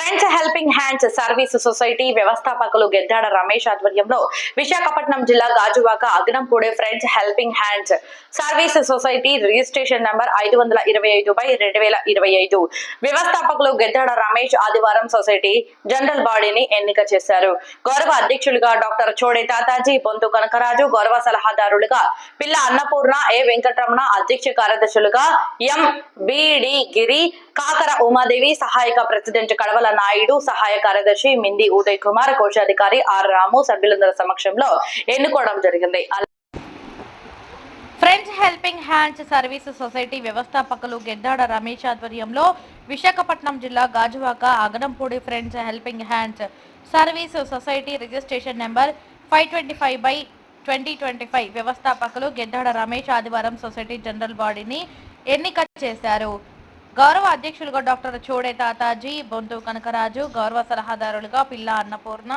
Friends Helping Hands Service Society వ్యవస్థాపకులు గెద్దాడ రమేష్ ఆధ్వర్యంలో విశాఖపట్నం జిల్లా Gajuwaka Aganampudi Friends Helping Hands Service Society registration number ఐదు వందల ఇరవై ఐదు బై రెండు వేల ఇరవై ఐదు. వ్యవస్థాపకులు గెద్దాడ రమేష్ ఆదివారం సొసైటీ జనరల్ బాడీని ఎన్నిక చేశారు. గౌరవ అధ్యక్షులుగా డాక్టర్ చోడే తాతాజీ బొంతు కనకరాజు గౌరవ సలహాదారులుగా పిల్ల అన్నపూర్ణ ఏ వెంకటరమణ అధ్యక్ష కార్యదర్శులుగా ఎం బిడి గిరి కాకర ఉమాదేవి సహాయక ప్రెసిడెంట్ కడవల నాయుడు సహాయ కార్యదర్శి మింది ఉదయ్ కుమార్ కోశాధికారి ఆర్ రాము సభ్యులందరి సమక్షంలో ఎన్నుకోవడం జరిగింది. Friends Helping Hands Service Society వ్యవస్థాపకులు గెద్దాడ రమేష్ ఆధ్వర్యంలో విశాఖపట్నం జిల్లా Gajuwaka Aganampudi Friends Helping Hands Service Society registration number five twenty five by twenty twenty five వ్యవస్థాపకులు గెద్దాడ రమేష్ ఆదివారం సొసైటీ జనరల్ బాడీని ఎన్నిక చేశారు. గౌరవ అధ్యక్షులుగా డాక్టర్ చోడే తాతాజీ బొంతు కనకరాజు గౌరవ సలహాదారులుగా పిల్ల అన్నపూర్ణ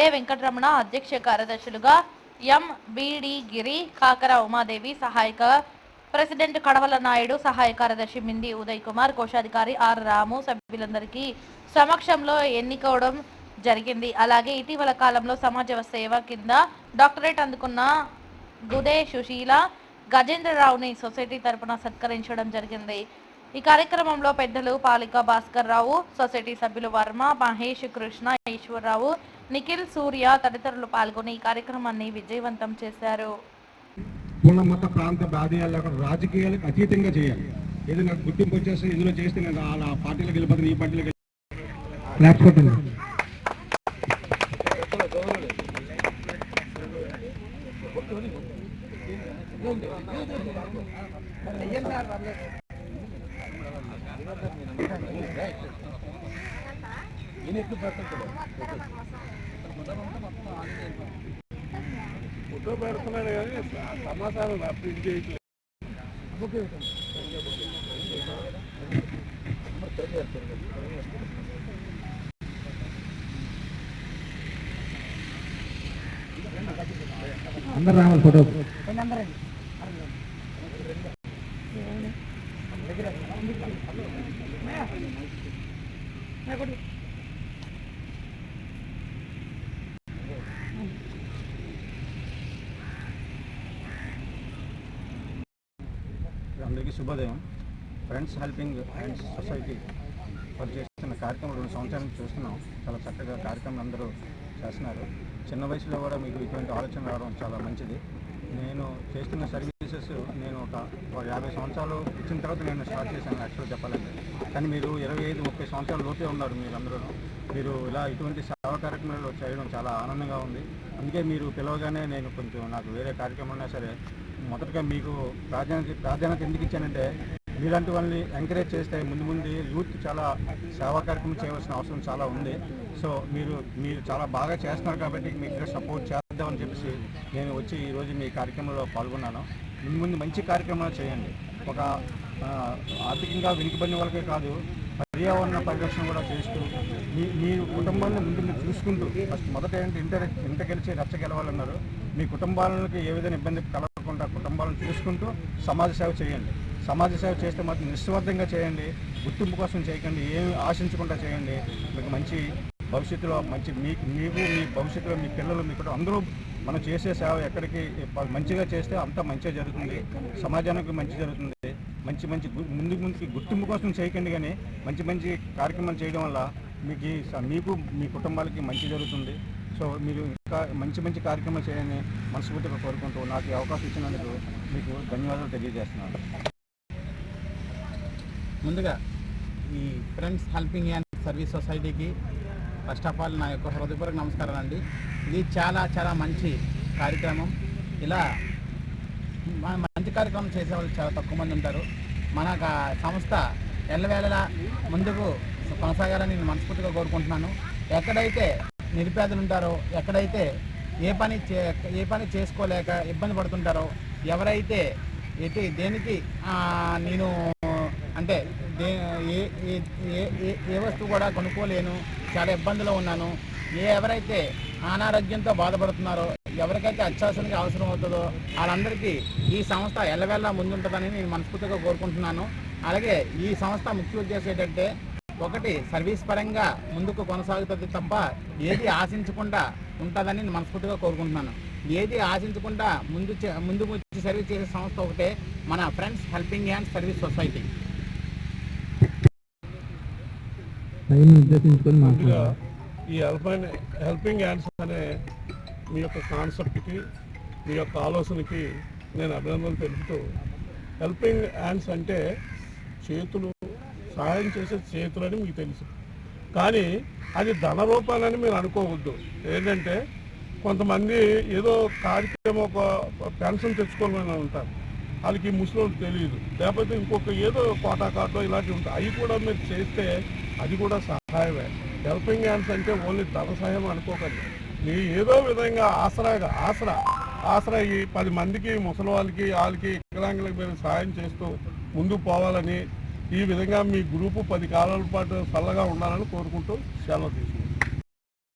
ఏ వెంకటరమణ అధ్యక్ష కార్యదర్శులుగా ఎం బిడి గిరి కాకర ఉమాదేవి సహాయక ప్రెసిడెంట్ కడవల నాయుడు సహాయ కార్యదర్శి మింది ఉదయ్ కుమార్ కోశాధికారి ఆర్ రాము సభ్యులందరికీ సమక్షంలో ఎన్నికోవడం జరిగింది. అలాగే ఇటీవల కాలంలో సమాజ సేవ కింద డాక్టరేట్ అందుకున్న గుదే సుశీల గజేంద్రరావుని సొసైటీ తరపున సత్కరించడం జరిగింది. ఈ కార్యక్రమంలో పెద్దలు పాలిక భాస్కర్ రావు సొసైటీ సభ్యులు వర్మ మహేష్ కృష్ణ ఈశ్వరరావు నిఖిల్ సూర్య తదితరులు పాల్గొని ఈ కార్యక్రమాన్ని విజయవంతం చేశారు. కుల ప్రాంత బాధ్యాలు రాజకీయాలకు అతీతంగా చేయాలి. ఏదో నాకు గుర్తింపు వచ్చేస్తే ఇందులో చేస్తే నేను ఆ పార్టీలకు వెళ్ళిపోతాను ఈ పార్టీలకు లేకపోతే ఫోటో పెడుతున్నాడు కానీ సమాచారం అప్డేట్ చేయట్లేదు. అందరు రావాలి ఫోటో. అందరికీ శుభోదయం. ఫ్రెండ్స్ హెల్పింగ్ ఫ్రెండ్స్ సొసైటీ వారు చేస్తున్న కార్యక్రమం రెండు సంవత్సరాల నుంచి చూస్తున్నాం. చాలా చక్కగా కార్యక్రమం అందరూ చేస్తున్నారు. చిన్న వయసులో కూడా మీకు ఇటువంటి ఆలోచన రావడం చాలా మంచిది. నేను చేస్తున్న సర్వీసెస్ నేను ఒక యాభై సంవత్సరాలు ఇచ్చిన తర్వాత నేను స్టార్ట్ చేశాను యాక్చువల్గా చెప్పాలంటే. కానీ మీరు ఇరవై ఐదు ముప్పై సంవత్సరాల లోపే ఉన్నారు మీరందరూ. మీరు ఇలా ఇటువంటి సేవా కార్యక్రమాలు చేయడం చాలా ఆనందంగా ఉంది. అందుకే మీరు పిలవగానే నేను కొంచెం నాకు వేరే కార్యక్రమం సరే మొదటగా మీకు ప్రాధాన్యత ప్రాధాన్యత ఎందుకు ఇచ్చానంటే మీలాంటి వాళ్ళని ఎంకరేజ్ చేస్తే ముందు ముందు యూత్ చాలా సేవా కార్యక్రమం చేయవలసిన అవసరం చాలా ఉంది. సో మీరు మీరు చాలా బాగా చేస్తున్నారు కాబట్టి మీకు సపోర్ట్ చేద్దామని చెప్పేసి నేను వచ్చి ఈరోజు మీ కార్యక్రమంలో పాల్గొన్నాను. ముందు ముందు మంచి కార్యక్రమాలు చేయండి. ఒక ఆర్థికంగా వెనుకబడిన వాళ్ళకే కాదు పర్యావరణ పరిరక్షణ కూడా చేస్తూ మీ మీ కుటుంబాన్ని ముందు మీరు చూసుకుంటూ ఫస్ట్ మొదట ఏంటి ఇంట ఇంట గెలిచి రచ్చ గెలవాలన్నారు. మీ కుటుంబాలకి ఏ విధంగా ఇబ్బంది కలగకుండా కుటుంబాలను చూసుకుంటూ సమాజ సేవ చేయండి. సమాజ సేవ చేస్తే మాత్రం నిస్వార్థంగా చేయండి. గుర్తింపు కోసం చేయకండి. ఏమి ఆశించకుండా చేయండి. మీకు మంచి భవిష్యత్తులో మంచి మీ మీకు మీ భవిష్యత్తులో మీ పిల్లలు మీ కూడా అందరూ మనం చేసే సేవ ఎక్కడికి మంచిగా చేస్తే అంతా మంచిగా జరుగుతుంది. సమాజానికి మంచి జరుగుతుంది. మంచి మంచి గు- ముందు ముందుకి గుర్తింపు కోసం చేయకండి కానీ మంచి మంచి కార్యక్రమాలు చేయడం వల్ల మీకు మీకు మీ కుటుంబాలకి మంచి జరుగుతుంది. సో మీరు ఇంకా మంచి మంచి కార్యక్రమాలు చేయాలని మనస్ఫూర్తిగా కోరుకుంటూ నాకు అవకాశం ఇచ్చినందుకు మీకు ధన్యవాదాలు తెలియజేస్తున్నాను. ముందుగా ఈ ఫ్రెండ్స్ హెల్పింగ్ అండ్ సర్వీస్ సొసైటీకి ఫస్ట్ ఆఫ్ ఆల్ నా యొక్క హృదయపూర్వక నమస్కారం అండి. ఇది చాలా చాలా మంచి కార్యక్రమం. ఇలా మంచి కార్యక్రమం చేసే వాళ్ళు చాలా తక్కువ మంది ఉంటారు. మన సంస్థ ఎల్లవేళలా ముందుకు కొనసాగాలని నేను మనస్ఫూర్తిగా కోరుకుంటున్నాను. ఎక్కడైతే నిరుపేదలు ఉంటారో ఎక్కడైతే ఏ పని చే ఏ పని చేసుకోలేక ఇబ్బంది పడుతుంటారో ఎవరైతే అయితే దేనికి నేను అంటే ఏ ఏ- ఏ- వస్తువు కూడా కొనుక్కోలేను చాలా ఇబ్బందిలో ఉన్నాను. ఏ ఎవరైతే అనారోగ్యంతో బాధపడుతున్నారో ఎవరికైతే అత్యవసరంగా అవసరం అవుతుందో వాళ్ళందరికీ ఈ సంస్థ ఎల్లవెల్లా ముందుంటుందని నేను మనస్ఫూర్తిగా కోరుకుంటున్నాను. అలాగే ఈ సంస్థ ముఖ్య ఉద్దేశం ఏంటంటే ఒకటి సర్వీస్ పరంగా ముందుకు కొనసాగుతుంది తప్ప ఏది ఆశించకుండా ఉంటుందని నేను మనస్ఫూర్తిగా కోరుకుంటున్నాను. ఏది ఆశించకుండా ముందు చే- ముందుకు వచ్చి సర్వీస్ చేసే సంస్థ ఒకటే మన Friends Helping Hand Service Society. Time ఉద్దేశించుకొని మాట్లాడారు. ఈ హెల్ప్ హెల్పింగ్ హ్యాండ్స్ అనే మీ యొక్క కాన్సెప్ట్కి మీ యొక్క ఆలోచనకి నేను అభినందనలు తెలుపుతూ హెల్పింగ్ హ్యాండ్స్ అంటే చేతులు సహాయం చేసే చేతులని మీకు తెలుసు. కానీ అది ధన రూపాలని మీరు అనుకోవద్దు. ఏంటంటే కొంతమంది ఏదో కార్యక్రమం ఒక పెన్షన్ తెచ్చుకోవాలని ఉంటారు. వాళ్ళకి ముసలి తెలియదు. లేకపోతే ఇంకొక ఏదో కోటా కార్డో ఇలాంటివి ఉంటాయి. అవి కూడా మీరు చేస్తే అది కూడా సహాయమే. హెల్పింగ్ హ్యాండ్స్ అంటే ఓన్లీ ధన సహాయం అనుకోకండి. మీ ఏదో విధంగా ఆసరాగా ఆసరా ఆసరా ఈ పది మందికి ముసలి వాళ్ళకి వాళ్ళకి వికలాంగులకు మీరు సహాయం చేస్తూ ముందుకు పోవాలని ఈ విధంగా మీ గ్రూపు పది కాలాల పాటు చల్లగా ఉండాలని కోరుకుంటూ సెలవు తీసుకుంటాం